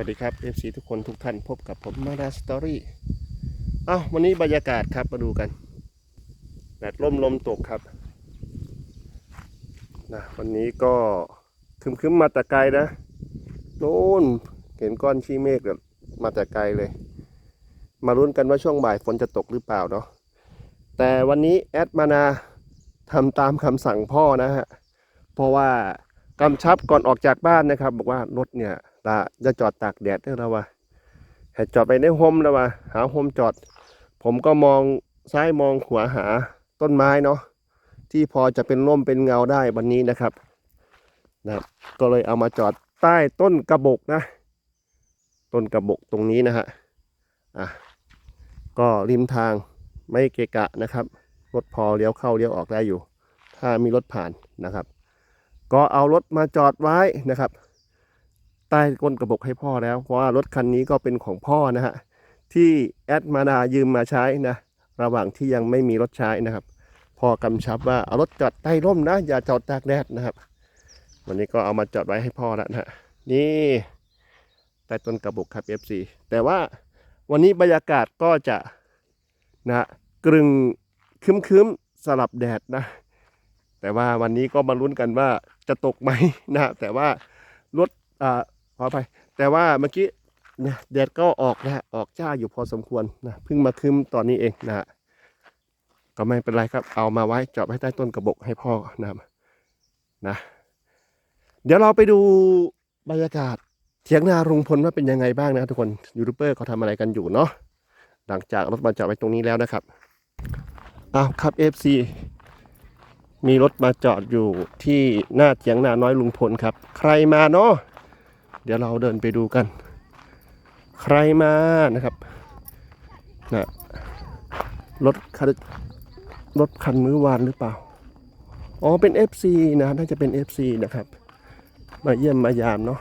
วัสดีครับ FC ทุกคนทุกท่านพบกับผมมาดาสตอรี่เอ้าวันนี้บรรยากาศครับมาดูกันแดดร่มลมตกครับนะวันนี้ก็คึมๆมาแต่ไกลนะโน่นเห็นก้อนชี้เมฆแบบมาแต่ไกลเลย มาลุ้นกันว่าช่วงบ่ายฝนจะตกหรือเปล่าเนาะแต่วันนี้แอดมานาทำตามคำสั่งพ่อนะฮะเพราะว่ากำชับก่อนออกจากบ้านนะครับ บอกว่ารถเนี่ย ตาจะจอดตากแดดเด้อแล้ววะให้จอดไปในโฮมแล้ววะหาโฮมจอด ผมก็มองซ้ายมองขวาหาต้นไม้เนาะที่พอจะเป็นร่มเป็นเงาได้วันนี้นะครับนะครับก็เลยเอามาจอดใต้ต้นกระบกนะ ต้นกระบกตรงนี้นะฮะอะก็ริมทางไม่เกะกะนะครับรถพอเลี้ยวเข้าเลี้ยวออกได้อยู่ ถ้ามีรถผ่านนะครับ ก็เอารถมาจอดไว้นะครับ ใต้ก้นกระบอกให้พ่อแล้ว เพราะว่ารถคันนี้ก็เป็นของพ่อนะฮะที่แอดมาดายืมมาใช้นะระหว่างที่ยังไม่มีรถใช้นะครับพ่อกำชับว่าเอารถจอดใต้ร่มนะ อย่าจอดตากแดดนะครับ วันนี้ก็เอามาจอดไว้ให้พ่อแล้วนะฮะนี่ใต้ต้นกระบอกครับ FC แต่ว่าวันนี้บรรยากาศก็จะนะฮะกรึงคึมๆสลับแดดนะ แต่ว่าวันนี้ก็มาลุ้นกันว่าจะตกไหมนะฮะแต่ว่ารถอ่า ขออภัยแต่ว่าเมื่อกี้นี่ยแดดก็ออกนะฮะออกจ้าอยู่พอสมควรนะเพิ่งมาคืมตอนนี้เองนะฮะก็ไม่เป็นไรครับ เอามาไว้จอดไว้ใต้ต้นกระบอกให้พ่อนะนะ เดี๋ยวเราไปดูบรรยากาศเถียงนาลุงพลว่าเป็นยังไงบ้างนะทุกคนยูทูบเบอร์เขาทำอะไรกันอยู่เนาะหลังจากรถมาจอดไว้ตรงนี้แล้วนะครับอ้าวครับ FC มีรถมาจอดอยู่ที่หน้าเถียงนาน้อยลุงพลครับ ใครมาเนาะ เดี๋ยวเราเดินไปดูกัน ใครมานะครับนะรถคันรถคันมื้อวานหรือเปล่า อ๋อเป็น FC นะน่าจะเป็น FC นะครับ มาเยี่ยมมายามเนาะ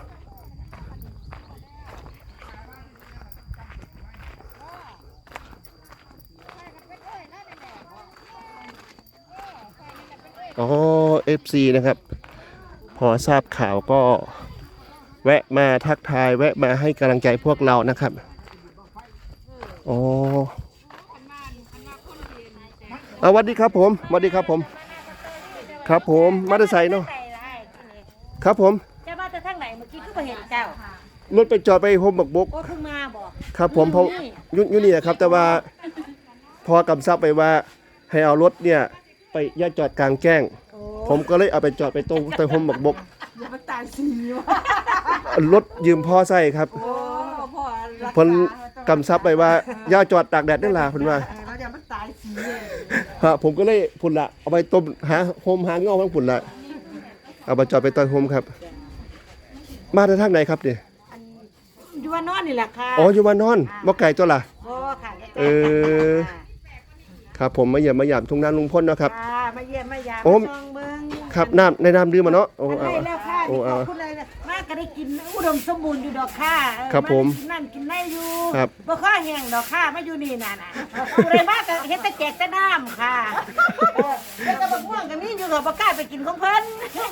อ๋อ FC นะครับ พอทราบข่าวก็ แวะมาทักทาย แวะมาให้กำลังใจพวกเรานะครับอ๋อเอาสวัสดีครับผมสวัสดีครับผม ครับผมมาได้ใส่เนาะครับผมเจ้ามาจะทางไหนเมื่อกี้คือบ่เห็นเจ้ารถไปจอดไปโฮมบักบกโอ้เพิ่งมาบ่ครับผมเพราะอยุยุนี่นะครับ แต่ว่าพอกำซับไปว่าให้เอารถเนี่ย ไปอย่าจอดกลางแจ้งโอ้ผมก็เลยเอาไปจอดไปตรงใต้โฮมบักบกอย่ามาตายสีวะ รถยืมพ่อใส่ครับโอ้พ่อรักเพิ่นกำซับไปว่าอย่าจอดตากแดดนั่นล่ะเพิ่นว่าเราอย่ามาตายสีฮะผมก็เลยพุ่นละเอาไปต้มหาโฮมหาเงาทั้งพุ่นละเอาไปจอดไปตอนโฮมครับ มาจากทางไหนครับเนี่ยอยู่ว่านอนนี่แหละค่ะอ๋ออยู่ว่านอนบ่ไก่ตัวล่ะโอ้ค่ะใกล้ๆเออ ครับผมมาเยี่ยมมาหยามทุ่งนาลุงพ่นเนาะครับ ค่ะมาเยี่ยมมายามโอ้ มาชมเบิ่งครับน้ำในน้ำดื่มมาเนาะโอ้อันเอาให้แล้วค่ะโอ้นี่ขเอา อบคุณเลยนะมา ก็ได้กินอุดมสมบูรณ์อยู่ดอกค่ะเออครับผมาได้กินนั่นกินนี่อยู่ครับบ่ข้อแห้งดอกค่ะมาอยู่นี่น่ะน่ะผู้ใดมาก็เฮ็ดแต่แจกแต่น้ำค่ะเออแล้วก็บักม่วงก็มีอยู่ก็บ่กล้าไปกินของเพิ่น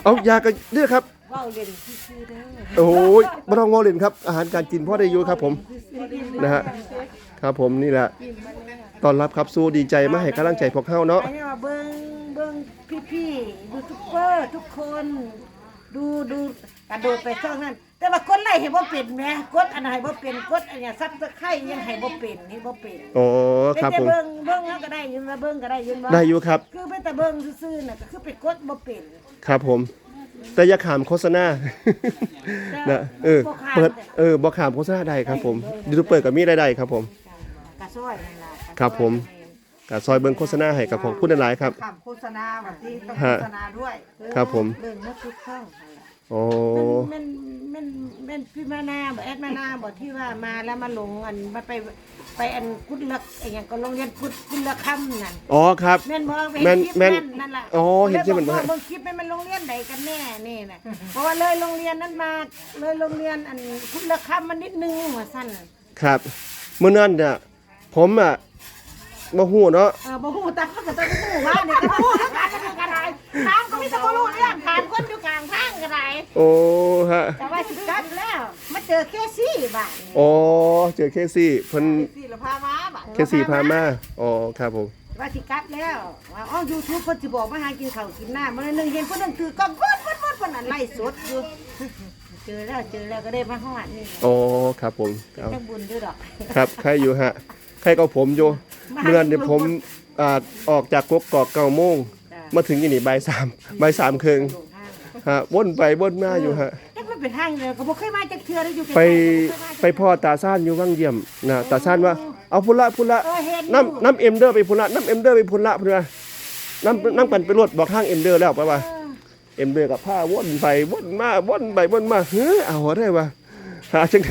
เอายากันเด้อครับ เว้าเล่นซื่อๆเด้อโอ้ยบ่ต้องงอเล่นครับ อาหารการกินพ่อได้อยู่ครับผมนะฮะครับผมนี่แหละตอนรับครับสู้ดีใจมาให้กำลังใจพวกเฮาเนาะ อันนี้ว่าเบิ่งเบิ่งพี่ๆยูทูบเบอร์ทุกคน ดูดู กระโดดไปช่องนั้น แต่ว่ากดไลค์ให้บ่เป็นแหมกดอันไหนบ่เป็นกดอันเนี้ยซับสไครยังให้บ่เป็นให้บ่เป็นโอ้ครับแต่ผม เบิ่งเบิ่งแล้วก็ได้ยินว่าเบิ่งก็ได้ยินว่าได้อยู่ครับ คือไปแต่เบิ่งซื่อๆน่ะก็คือไปกดบ่เป็นครับผม แต่อย่าขามโฆษณา นะเออบ่ขาดเปิด เออบ่ขามโฆษณาได้ครับผมยูทูบเบอร์ก็มีรายได้ครับผม กระซ้อยนั่นล่ะกะครับผมก็ซอยเบิ่งโฆษณาให้กับของผู้หลายๆครับคำโฆษณาแบบที่ต้องฮะโฆษณาด้วยครับผม เบิ่งหมดทุกช่องนั่นล่ะ โอ้มันมันมันมันพี่มานาบอกแอดมานาบอกที่ว่ามาแล้วมาหลงอันมาไปไปอันกุดลักไอ้หยังก็โรงเรียนกุดกุดละคำนั่นอ๋อครับ แม่นบ่ไปแม่เห็นนคลิปแม่นนั่นนั่นล่ะอ๋อเห็นคลิปมันบ่บ่ฮะเบิ่งคลิปแม่นมันโรงเรียนใดกันแน่นี่น่ะเพราะว่าเลยโรงเรียนนั้นมาเลยโรงเรียนอันกุดละคำมันนิดนึงว่าซั่นครับเมื่อนั้นเนี่ยผมอะบ่ฮู้เนาะเออบ่ฮู้แต่เขาก็ต้องฮู้ว่าเนี่ยก็ฮู้ทั้งกัน ทั้งกันหลายทางก็มีสมรู้เรื่องผ่านคนอยู่กลางทางก็ได้โอ้ฮะแต่ว่าสิกลับแล้ว มาเจอแค่ซี่บาทนี่โอ้เจอเคซี่เพิ่นซี่ละพามาบาทเคซี่พามาอ๋อครับผมว่าสิกลับแล้วว่าอ๋อ YouTube เพิ่นสิบอกมาหากินข้าวกินน้ำมื้อนึงเห็นเพิ่นนั่งถือกล้องวัดวัดวัดเพิ่นอันไล่สดอยู่ เจอแล้วเจอแล้วก็ได้มาฮอดนี่โอ้ครับผมเอาจังบุญด้วยดอกครับใครอยู่ฮะใครก็ผมอยู่เมื่อเนี่ยผมอ่าออกจากกกกอกเก้าโมงจ้ะ มาถึงยี่นี่บ่ายสามบ่ายสามครึ่งลงทางฮะวนไปวนมาอยู่ฮะจักมันเป็นทางเลยก็บ่เคยมาจักเทื่อเลยอยู่ไปใกล้ๆไปพ่อตาซ่านอยู่วังเยี่ยมนะตาซ่านว่าเอาพุ่นละพุ่นละเออเห็นอยู่ น้ำน้ำเอ็มเดอร์ไปพุ่นละน้ำเอ็มเดอร์ไปพุ่นละพุ่นละน้ำน้ำกันไปรวดบอกทางเอ็มเดอร์แล้วไปว่า เออ เอ็มเดอร์กับผ้าวนไปวนมาวนไปวนมาเฮ้ยเอาหัวได้ปะหาจัง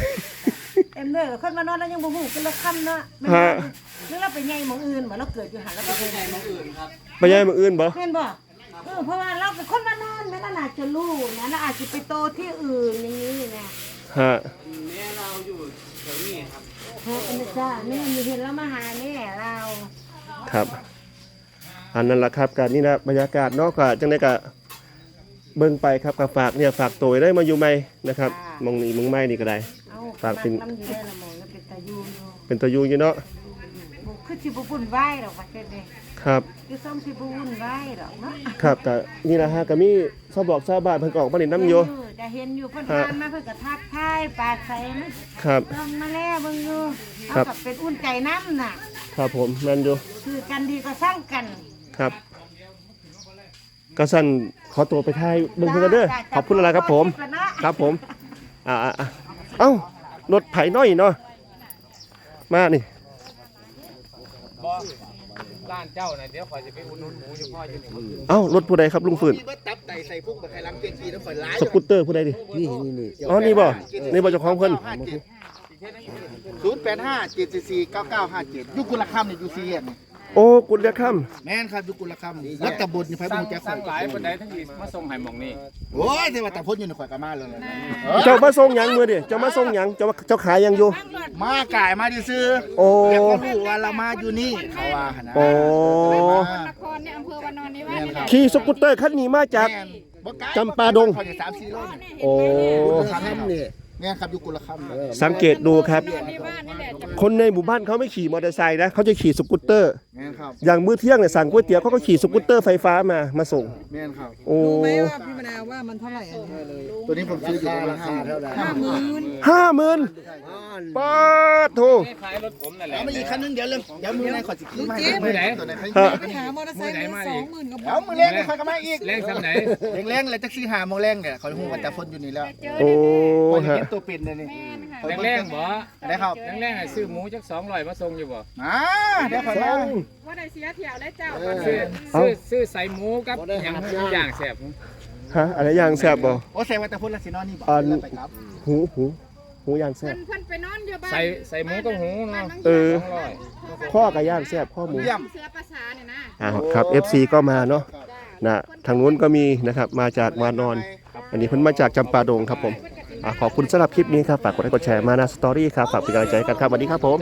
เอ็มเด้อคนมานอนแล้วยังบ่ฮู้เป็นละค่ำเนาะแม่นฮะบ่หรือเราไปใหญ่หม่องอื่นบ่เราเกิดอยู่หันแล้วไปใหญ่หม่องอื่นไปย้ายมืออื่นบ่แม่นบ่เออเพราะว่าเราเป็นคนมานอนแม่นน่าจะรู้นะน่าอาจสิไปโตที่อื่นอย่างนี้นะฮะเอออันนี้จ้าแม่มีเห็นแล้วมาหาแม่เราครับ อันนั้นละครับการนี่นะบรรยากาศเนอกจากจังไดกะเบิ่งไปครับกับฝากเนี่ยฝากตัวได้มาอยู่ไหมนะครับมองนี่มึงไม่นี่ก็ได้ เอาฝากเป็นน้ำอยู่ได้ละหมองแล้วเป็นตายูอยู่เป็นตัวอยูอยู่เนาะบ่คือสิบ่วุ่นวายดอกว่าแค่นี้ ครับคือซ่อมสิบ่วุ่นวายดอกเนาะครับแต่นี่นะฮะก็มีชาวบอกชาวบ้านเพิ่นก็ออกมาเล่นน้ำโยเออจะเห็นอยู่เพิ่นผ่านมาเพิ่นก็ทักทายปากใสมันครับ ลองมาแล้วเบิ่งอยู่คเอารับกับเป็นอุ่นใจน้ำน่ะ ครับผมนั่นอยู่คือกันดีก็สร้างกันครับก็สั่นขอตัวไปทายเบิ่งเพิ่นกันเด้อจ้าขอบคุณอะไรครับผมขอณเนาะ ครับผม อ่าอ่าอ่าเอ้ารถไถน้อยเนาะ มานี่บ่ ร้านเจ้าน่ะเดี๋ยวข่อยจะไปอุดหนุนหมูอยู่พ่ออยู่นี่เอ้ารถผู้ใดครับลุงฝืนนี่ว่าตับไตใส่พุ่งกับไข่ลังเกงกีแล้วข่อยร้ายสกูตเตอร์ผู้ใดดินี่นี่นี่อ๋อนี่บ่นี่บ่เจ้าของเพิ่นศูนย์แปดห้าเจ็ดสี่สี่เก้าเก้าห้าเจ็ดยุกุลคำเนี่ยยูซีเอ็น โอ้กุลเลียค่แม่นครับยุกุลคำรัตบุตรนี่ไฟสั่บุงญแจ็คสั่งหลายปานใดทั้งที่มาส่งให้หม่องนี่โอ้ยแต่ว่าแต่พ้นอยู่ในข่อยกามาเลยำเจ้ามาส่งหยังมื้อดิเจ้ามาส่งหยังเจ้ามาเจ้าขายหยังอยู่ มากายมาดิซื้อโอ้อยากมารู้ว่าเรามาอยู่นี่เขาว่าหั่นนะโอ้นครในอำเภอวานอนนิวาสนี่แหละ ขี่สกูตเตอร์คันนี้มาจาก แม่นบ่ไกล จำปาดงข่อยจะสามสี่โลนี่โอ้คำนี่แม่นครับยุกุลคำเนี่ยสังเกตดูครับนอนนิวาสนี่แหละจะคนในหมู่บ้านเขาไม่ขี่มอเตอร์ไซค์นะเขาจะขี่สกูตเตอร์ แม่นครับอย่างมื้อเที่ยงเนี่ยสั่งก๋วยเตี๋ยวเขาก็ขี่สกูตเตอร์ไฟฟ้ามามาส่ง แม่นครับ โอ้รู้ไหมว่าพี่มะนาวว่ามันเท่าไหร่อันนี้ตัวนี้ผมซื้ออยู่ราคาเท่าไหร่ห้าหมื่นห้าหมื่น ป้าดโถคล้ายๆรถผมนั่นแหละแล้วมาอีกคันนึงเดี๋ยวเรื่องเดี๋ยวมือในข่อยสิขึ้นมาให้มือไหนตัวไหนใครฮะไปหามอเตอร์ไซค์มาสองหมื่นกว่าเดี๋ยวมือเล่นข่อยก็มาอีกแรงซำไหนแรงๆเลยแท็กซี่หาโมงแรงเนี่ยเขาหูว่าแต่พ้นอยู่นี่แล้วโอ้คนจะฮะเห็นตัวเป็นเลยนี่แรงๆบ่ได้ครับแรงๆให้ซื้อหมูจัก200มาส่งอยู่บ่มาเดี๋ยวขอมาว่าได้เสียเที่ยวได้เจ้าซื้อซื้อซื้อใส่หมูกับหยังอย่างแซ่บฮะอะไรอย่างแซ่บบ่โอ้ใส่ว่าแต่พ้นละสินอนนี่บอกอันแล้วไปครับหูหู หูย่างแซ่เพิ่บ นเพิ่นไปนอนอยู่บ้านใส่ใส่หมูกับหูเนาะ เออ200ข้อกับย่างแซ่บข้อหมูเยี่ยมเสือภาษาเนี่ยนะอ่าครับ FC ก็มาเนาะนะทางนู้นก็มีนะครับมาจากวานอน อันนี้เพิ่นมาจากจำปาดงครับผมอ่าขอบคุณสำหรับคลิปนี้ครับฝากกดไลค์กดแชร์มานะสตอรี่ครับฝากเป็นกำลังใจให้กันครับสวัสดีครับผม